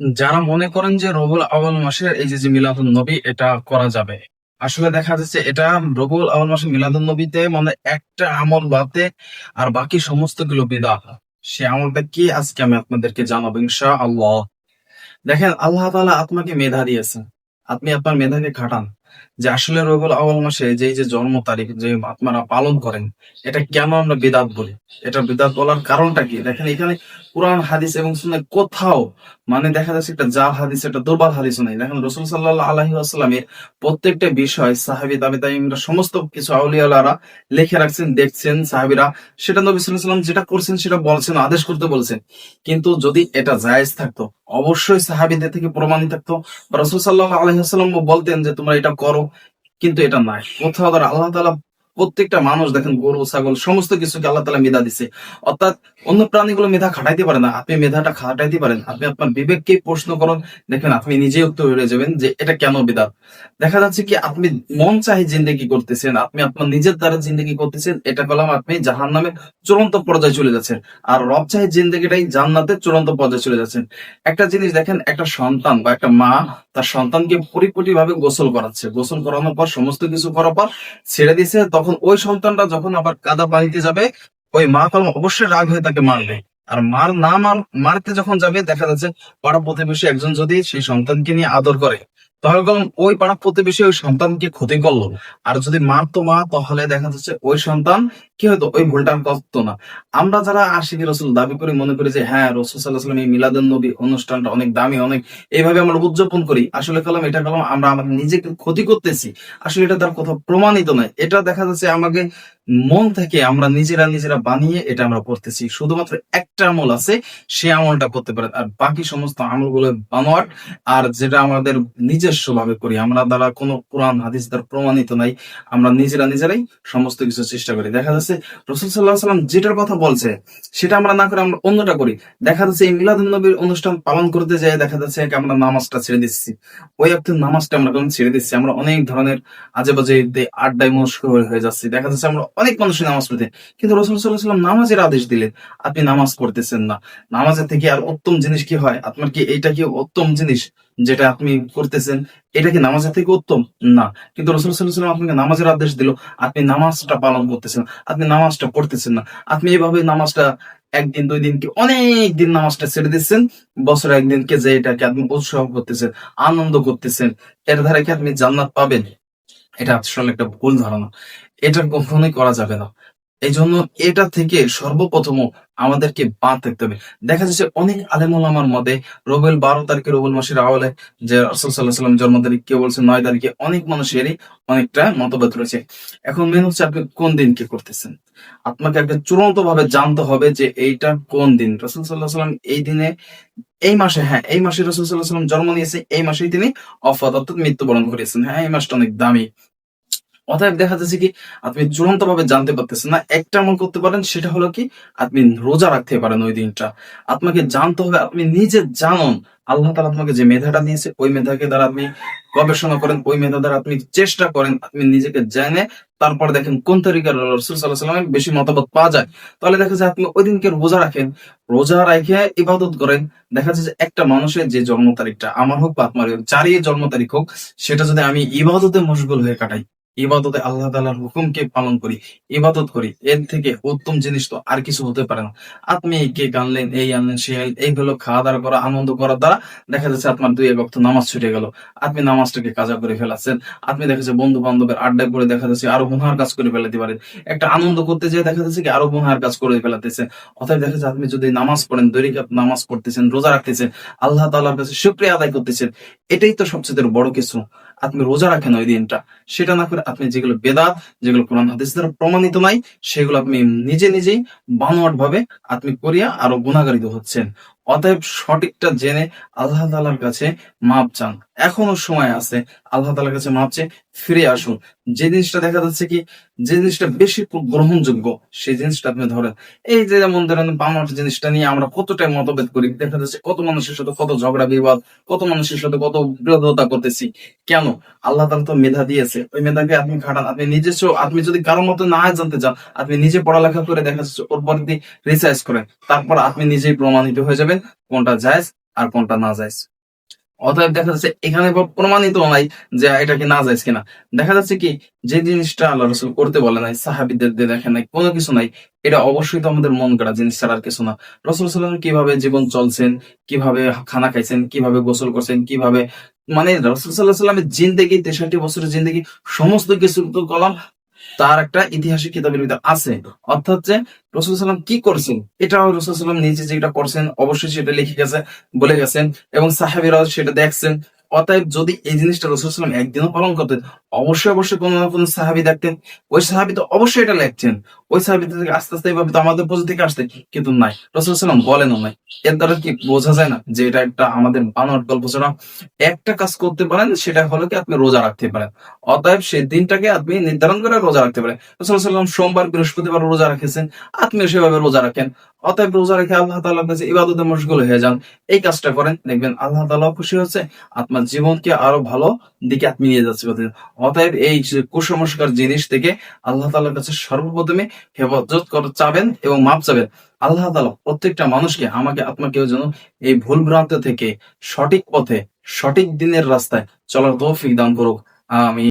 যারা মনে করেন যে রবুল আওয়াল মাসের এই যে মিলাদুল নবী, এটা করা যাবে। আসলে দেখা যাচ্ছে এটা রবুল আওয়াল মাসের মিলাদুল নবীতে মানে একটা আমল বাদে আর বাকি সমস্তগুলো বিদা সে আমলটা কি? আজকে আমি আপনাদেরকে জানাব ইনশা আল্লাহ দেখেন, আল্লাহ তালা আপনাকে মেধা দিয়েছে আপনি আপনার মেধাকে খাটান। যে আসলে রবিউল আউয়াল মাসে যে যে জন্ম তারিখ, যে আপনারা পালন করেন, এটা কেন আমরা বিদাত বলি? এটা বিদাত বলার কারণটা কি? দেখেন এখানে কোরআন, হাদিস এবং সুন্নাহ কোথাও মানে দেখা যাচ্ছে একটা জাল হাদিস, একটা দুর্বল হাদিস নেই। দেখেন রসুল সাল্লাহ আলহি আসসালামের প্রত্যেকটা বিষয় সাহাবি দাবি তাইমরা সমস্ত কিছু আউলিয়ালারা লিখে রাখছেন, দেখছেন, সাহাবিরা, সেটা নবী সাল্লাম যেটা করছেন সেটা বলছেন, আদেশ করতে বলছেন। কিন্তু যদি এটা জায়েজ থাকতো, অবশ্যই সাহাবিদের থেকে প্রমাণিত থাকতো। রসুল সাল্লাহ আলহিহাস্লাম বলতেন যে তোমরা এটা করো কিন্তু এটা নাই কোথাও আল্লাহ তালা প্রত্যেকটা মানুষ দেখেন গরু, ছাগল, সমস্ত কিছুকে আল্লাহ তালা মেধা দিছে। অর্থাৎ অন্য প্রাণীগুলো মেধা খাটাইতে পারে না, আপনি মেধাটা খাটাইতে পারেন। আপনি আপনার বিবেককে প্রশ্ন করুন, দেখেন আপনি নিজেই উত্তর হয়ে যাবেন যে এটা কেন বিদাত? দেখা যাচ্ছে কি আপনি মন চাহি জিন্দেগি করতেছেন, আপনি আপনার নিজের দ্বারা জিন্দেগি করতেছেন, এটা করলাম আপনি জাহান নামে চূড়ান্ত পর্যায়ে চলে যাচ্ছেন। আর রব চাহি জিন্দেগিটাই জান্নাতের চূড়ান্ত পর্যায়ে চলে যাচ্ছেন। একটা জিনিস দেখেন, একটা সন্তান বা একটা মা তার সন্তানকে পরিপূর্ণ ভাবে গোসল করাচ্ছে। গোসল করানোর পর সমস্ত কিছু করার পর ছেড়ে দিছে, তখন ওই সন্তানটা যখন আবার কাদা পানিতে যাবে, ওই মা কলম অবশ্যই রাগ হয়ে তাকে মারবে। আর মার না মার, মারতে যখন যাবে, দেখা যাচ্ছে পাড়া প্রতিবেশী একজন যদি সেই সন্তানকে নিয়ে আদর করে তাহলে কলম ওই পাড়া প্রতিবেশী ওই সন্তানকে ক্ষতি করল আর যদি মারতো মা, তাহলে দেখা যাচ্ছে ওই সন্তান কি হয়তো ওই ভুলটা করতো না। আমরা যারা আশিকি রসুল দাবি করি, মনে করি যে হ্যাঁ রসুল সাল্লাহ সাল্লাম এই মিলাদুন নবী অনুষ্ঠানটা অনেক দামি, অনেক এইভাবে আমরা উদযাপন করি। আসলে কলম, এটা কলম, আমরা আমাদের নিজেকে ক্ষতি করতেছি। আসলে এটা তার কোথাও প্রমাণিত নয়। এটা দেখা যাচ্ছে আমাকে মন থেকে আমরা নিজেরা নিজেরা বানিয়ে এটা আমরা করতেছি। শুধুমাত্র একটা আমল আছে, সে আমলটা করতে পারে। আর বাকি সমস্ত আমলগুলো বানোয়ার আর যেটা আমাদের নিজস্ব ভাবে করি। আমরা দ্বারা কোনো কোরআন, হাদিস দ্বারা প্রমাণিত নাই। আমরা নিজেরা নিজেরাই সমস্ত কিছু চেষ্টা করি। দেখা যাচ্ছে রসুল সাল্লাহ সাল্লাম যেটার কথা বলছে, সেটা আমরা না করে আমরা অন্যটা করি। দেখা যাচ্ছে এই মিলাদুল নবীর অনুষ্ঠান পালন করতে যাই, দেখা যাচ্ছে আমরা নামাজটা ছেড়ে দিচ্ছি। ওই একটু নামাজটা আমরা কেমন ছেড়ে দিচ্ছি। আমরা অনেক ধরনের আজে বাজে আড্ডায় মস্ক হয়ে যাচ্ছি। দেখা যাচ্ছে আমরা অনেক মানুষই নামাজ পড়তে। কিন্তু রসুল সাল্লাহ সাল্লাম নামাজের আদেশ দিলেন, আপনি নামাজ পড়তেছেন না। নামাজের থেকে আর উত্তম জিনিস কি হয়? আপনার কি এইটা কি উত্তম জিনিস? যেটা আপনি করতেছেন, এটা কি নামাজের থেকে উত্তম? না। কিন্তু রসুল সাল্লাম আপনাকে নামাজের আদেশ দিল, আপনি নামাজটা পালন করতেছেন, আপনি নামাজটা পড়তেছেন না। আপনি এভাবে নামাজটা একদিন, দুই দিন কি অনেক দিন নামাজটা ছেড়ে দিচ্ছেন, বছরে একদিনকে যে এটাকে আপনি উৎসাহ করতেছেন, আনন্দ করতেছেন, এর ধারে কি আপনি জান্নাত পাবেন? এটা আসলে একটা ভুল ধারণা। এটা কখনোই করা যাবে না। এই জন্য এটা থেকে সর্বপ্রথম আমাদেরকে বাদ থাকতে হবে। দেখা যাচ্ছে অনেক আলেমুল মতে রবিল বারো তারিখে রবিল মাসের আওয়ালে যে রসুল সাল্লাহ সাল্লাম জন্ম তারিখ কেউ বলছে নয় তারিখে অনেক মানুষেরই অনেকটা মতভেদ রয়েছে। এখন মেন হচ্ছে আপনি কোন দিন কি করতেছেন? আপনাকে একটা চূড়ান্ত ভাবে জানতে হবে যে এইটা কোন দিন? রসুল সাল্লাহ সাল্লাম এই দিনে, এই মাসে হ্যাঁ এই মাসে রসুল সাল্লাহ সাল্লাম জন্ম নিয়েছে এই মাসেই তিনি অফাত, অর্থাৎ মৃত্যুবরণ করেছেন হ্যাঁ এই মাসটা অনেক দামি। অতএব দেখা যাচ্ছে কি, আপনি চূড়ান্ত ভাবে জানতে পারতেছেন না। একটা আমল করতে পারেন, সেটা হলো কি, আপনি রোজা রাখতে পারেন ওই দিনটা। আপনাকে জানতে হবে, আপনি নিজে জানুন, আল্লাহ তালা আপনাকে যে মেধাটা দিয়েছে, ওই মেধাকে দ্বারা আপনি গবেষণা করেন, ওই মেধা দ্বারা আপনি চেষ্টা করেন, আপনি নিজেকে জেনে তারপর দেখেন কোন তরিকার রসুল সাল্লামের বেশি মতামত পাওয়া যায়। তাহলে দেখা যায় আপনি ওই দিনকে রোজা রাখেন, রোজা রেখে ইবাদত করেন। দেখা যাচ্ছে যে একটা মানুষের যে জন্ম তারিখটা, আমার হোক বা আপনার হোক, যারই জন্ম তারিখ হোক, সেটা যদি আমি ইবাদতে মশগুল হয়ে কাটাই ইবাদতে আল্লাহ তালার হুকুমকে পালন করি, ইবাদত করি, এর থেকে উত্তম জিনিস তো আর কিছু হতে পারে না। আপনি কে গানলেন, এই আনলেন, সে এইগুলো খাওয়া দাওয়া করা, আনন্দ করার দ্বারা দেখা যাচ্ছে আপনার দুই এক নামাজ ছুটে গেল। আপনি নামাজটাকে কাজা করে ফেলাচ্ছেন। আপনি দেখা যাচ্ছে বন্ধু বান্ধবের আড্ডায় পড়ে দেখা যাচ্ছে আরও গুনহার কাজ করে ফেলাতে পারেন। একটা আনন্দ করতে যেয়ে দেখা যাচ্ছে কি আরও গুনহার কাজ করে ফেলাতেছে অর্থাৎ দেখা যাচ্ছে আপনি যদি নামাজ পড়েন দৈরিক নামাজ পড়তেছেন, রোজা রাখতেছেন, আল্লাহ তাআলার কাছে শুক্রিয়া আদায় করতেছেন, এটাই তো সবচেয়ে বড় কিছু। আপনি রোজা রাখেন ওই দিনটা। সেটা না করে আপনি যেগুলো বেদাত, যেগুলো কোরআন হাদিস দ্বারা প্রমাণিত নাই, সেগুলো আপনি নিজে নিজেই বানোয়াট ভাবে আপনি করিয়া আরও গুণাগারিত হচ্ছেন। অতএব সঠিকটা জেনে আল্লাহ তালার কাছে মাপ চান। এখনও সময় আছে, আল্লাহ তালার কাছে মাপ চেয়ে ফিরে আসুন। যে জিনিসটা দেখা যাচ্ছে কি, যে জিনিসটা বেশি গ্রহণযোগ্য, সেই জিনিসটা আপনি ধরেন। এই যে যেমন ধরেন বানোয়াট জিনিসটা নিয়ে আমরা কতটাই মতভেদ করি, দেখা যাচ্ছে কত মানুষের সাথে কত ঝগড়া, বিবাদ, কত মানুষের সাথে কত বিরোধতা করতেছি। কেন? আল্লাহ তালা তো মেধা দিয়েছে। ওই মেধাকে আপনি খাটান। আপনি নিজস্ব আপনি যদি কারোর মতো না জানতে চান, আপনি নিজে পড়ালেখা করে দেখা যাচ্ছে ওর পর দিয়ে রিসার্চ করেন। তারপর আপনি নিজেই প্রমাণিত হয়ে যাবেন কোনটা জায়েজ আর কোনটা না যাইজ অতএব দেখা যাচ্ছে এখানে প্রমাণিত নাই যে এটা কি না যাইজ কিনা। দেখা যাচ্ছে কি যে জিনিসটা আল্লাহ রসুল করতে বলে নাই, সাহাবিদের দেখে নাই, কোনো কিছু নাই, এটা অবশ্যই তো আমাদের মন করা জিনিস ছাড়া আর কিছু না। রসুল সাল্লাম কীভাবে জীবন চলছেন, কীভাবে খানা খাইছেন, কীভাবে গোসল করছেন, কীভাবে মানে রসুল সাল্লাহ সাল্লামের জিন্দেগি, তেষট্টি বছরের জিন্দেগি, সমস্ত কিছু তো কলাম তার একটা ইতিহাসিক কিতাবের ভিতরে আছে। অর্থাৎ যে রসুল সাল্লাম কি করছেন? এটাও রসুল সাল্লাম নিজে যেটা করছেন, অবশ্যই সেটা লিখে গেছে, বলে গেছেন এবং সাহাবিরাও সেটা দেখছেন। অতএব যদি এই জিনিসটা রসুল সাল্লাম একদিনও পালন করতেন, অবশ্যই অবশ্যই কোনো না কোনো সাহাবি দেখতেন। ওই সাহাবি তো অবশ্যই এটা লিখছেন ওই সাহাবি থেকে আস্তে আস্তে এইভাবে তো আমাদের পথ থেকে আসতে কিন্তু নাই। রসুল সাল্লাম বলেনও নাই। এর দ্বারা কি বোঝা যায় না যে এটা একটা আমাদের বানোয়াট গল্প? ছাড়া একটা কাজ করতে পারেন, সেটা হলো কি আপনি রোজা রাখতে পারেন। অতএব সেই দিনটাকে আপনি নির্ধারণ করে রোজা রাখতে পারেন। রসুল সাল্লাম সোমবার, বৃহস্পতিবার রোজা রাখেছেন, আপনিও সেভাবে রোজা রাখেন। অতএব রোজা রেখে আল্লাহ তাআলার কাছে ইবাদতে মশগুল হয়ে যান। এই কাজটা করেন, দেখবেন আল্লাহ তাআলা খুশি হচ্ছে, আপনার জীবনকে আরও ভালো দিকে আপনি নিয়ে যাচ্ছে। অতএব এই কুসংস্কার জিনিস থেকে আল্লাহ তাআলার কাছে সর্বপ্রথমে হেফাজত করে চাবেন এবং মাপ চাবেন। আল্লাহ তালা প্রত্যেকটা মানুষকে আমাকে, আপনাকেও যেন এই ভুল ভ্রান্ত থেকে সঠিক পথে, সঠিক দিনের রাস্তায় চলার তৌফিক দান করুক। আমি